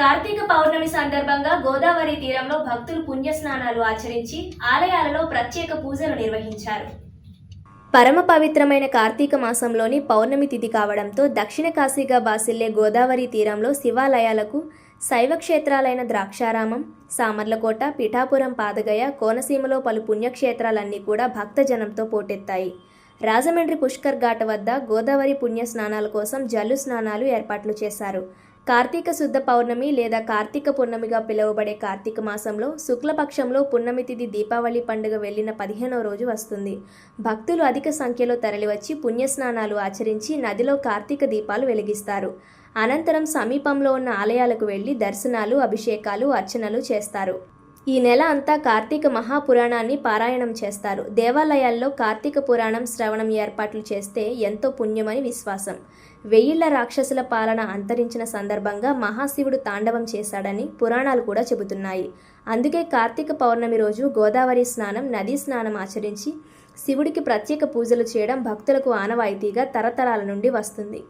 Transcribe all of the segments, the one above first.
కార్తీక పౌర్ణమి సందర్భంగా గోదావరి తీరంలో భక్తులు పుణ్యస్నానాలు ఆచరించి ఆలయాలలో ప్రత్యేక పూజలు నిర్వహించారు. పరమ పవిత్రమైన కార్తీక మాసంలోని పౌర్ణమి తిథి కావడంతో దక్షిణ కాశీగా బాసిల్లే గోదావరి తీరంలో శివాలయాలకు శైవ క్షేత్రాలైన ద్రాక్షారామం సామర్లకోట పిఠాపురం పాదగయ కోనసీమలో పలు పుణ్యక్షేత్రాలన్నీ కూడా భక్తజనంతో పోటెత్తాయి. రాజమండ్రి పుష్కర్ ఘాట్ వద్ద గోదావరి పుణ్య స్నానాల కోసం జల్లు స్నానాలు ఏర్పాట్లు చేశారు. కార్తీక శుద్ధ పౌర్ణమి లేదా కార్తీక పున్నమిగా పిలువబడే కార్తీక మాసంలో శుక్లపక్షంలో పున్నమి తిథి దీపావళి పండుగ వెళ్ళిన పదిహేనవ రోజు వస్తుంది. భక్తులు అధిక సంఖ్యలో తరలివచ్చి పుణ్యస్నానాలు ఆచరించి నదిలో కార్తీక దీపాలు వెలిగిస్తారు. అనంతరం సమీపంలో ఉన్న ఆలయాలకు వెళ్ళి దర్శనాలు అభిషేకాలు అర్చనలు చేస్తారు. ఈ నెల అంతా కార్తీక మహాపురాణాన్ని పారాయణం చేస్తారు. దేవాలయాల్లో కార్తీక పురాణం శ్రవణం ఏర్పాట్లు చేస్తే ఎంతో పుణ్యమని విశ్వాసం. వెయ్యిళ్ళ రాక్షసుల పాలన అంతరించిన సందర్భంగా మహాశివుడు తాండవం చేశాడని పురాణాలు కూడా చెబుతున్నాయి. అందుకే కార్తీక పౌర్ణమి రోజు గోదావరి స్నానం నదీ స్నానం ఆచరించి శివుడికి ప్రత్యేక పూజలు చేయడం భక్తులకు ఆనవాయితీగా తరతరాల నుండి వస్తుంది.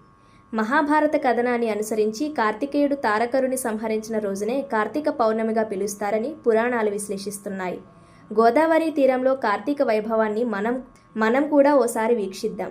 మహాభారత కథనాన్ని అనుసరించి కార్తికేయుడు తారకరుని సంహరించిన రోజునే కార్తీక పౌర్ణమిగా పిలుస్తారని పురాణాలు విశ్లేషిస్తున్నాయి. గోదావరి తీరంలో కార్తీక వైభవాన్ని మనం మనం కూడా ఓసారి వీక్షిద్దాం.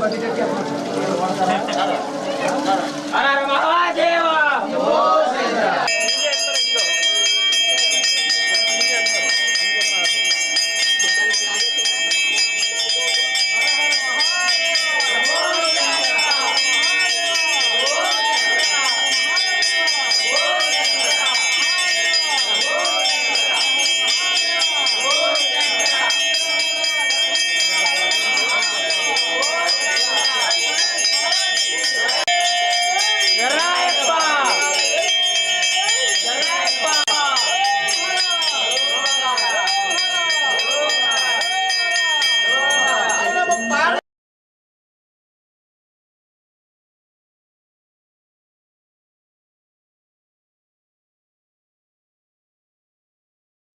পার্টিটা কি আপনার?